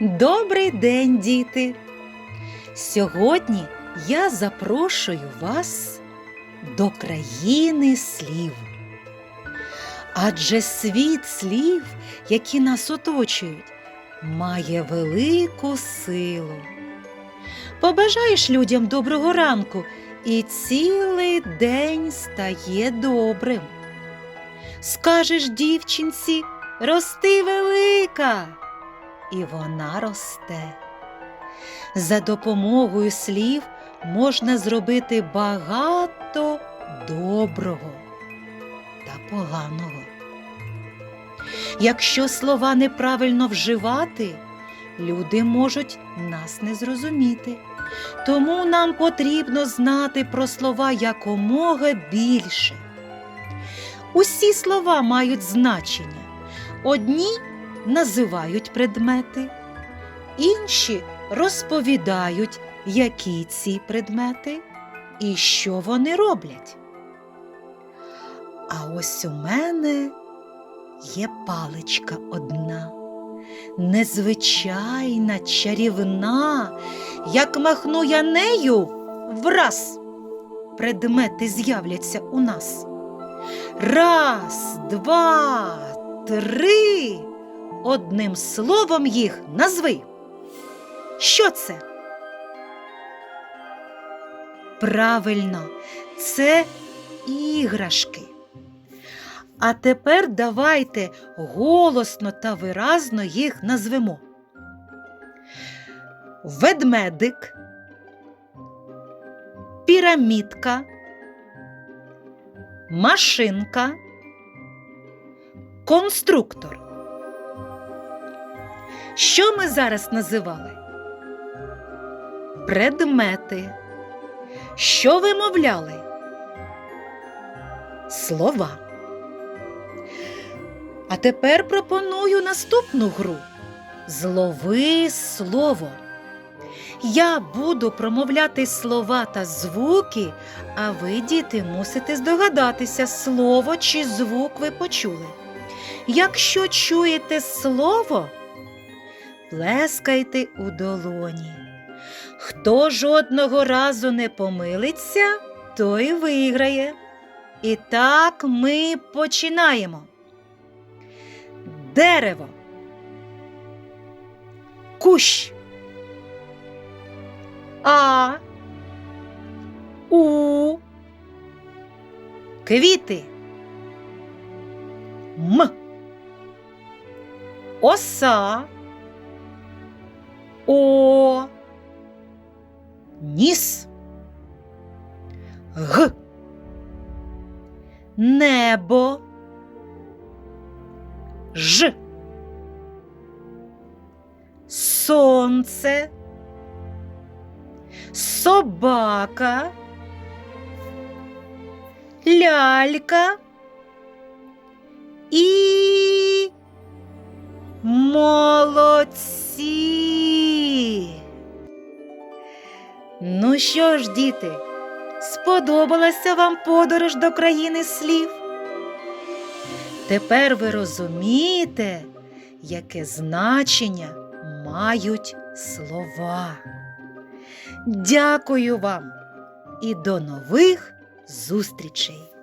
Добрий день, діти! Сьогодні я запрошую вас до країни слів. Адже світ слів, які нас оточують, має велику силу. Побажаєш людям доброго ранку, і цілий день стає добрим. Скажеш дівчинці, рости велика, і вона росте. За допомогою слів можна зробити багато доброго та поганого. Якщо слова неправильно вживати, люди можуть нас не зрозуміти. Тому нам потрібно знати про слова якомога більше. Усі слова мають значення. Одні називають предмети, інші розповідають, які ці предмети і що вони роблять. А ось у мене є паличка одна, незвичайна, чарівна, як махну я нею враз предмети з'являться у нас. Раз, два, три. Одним словом їх назви. Що це? Правильно, це іграшки. А тепер давайте голосно та виразно їх назвемо. Ведмедик, пірамідка, машинка, конструктор. Що ми зараз називали? Предмети. Що вимовляли? Слова. А тепер пропоную наступну гру. Злови слово. Я буду промовляти слова та звуки, а ви, діти, мусите здогадатися, слово чи звук ви почули. Якщо чуєте слово, плескайте у долоні. Хто жодного разу не помилиться, той виграє. І так ми починаємо. Дерево. Кущ. А. У. Квіти. М. Оса. О. Ніс. Г. Небо. Ж. Сонце. Собака. Лялька. І молодці. Ну що ж, діти, сподобалася вам подорож до країни слів? Тепер ви розумієте, яке значення мають слова. Дякую вам і до нових зустрічей!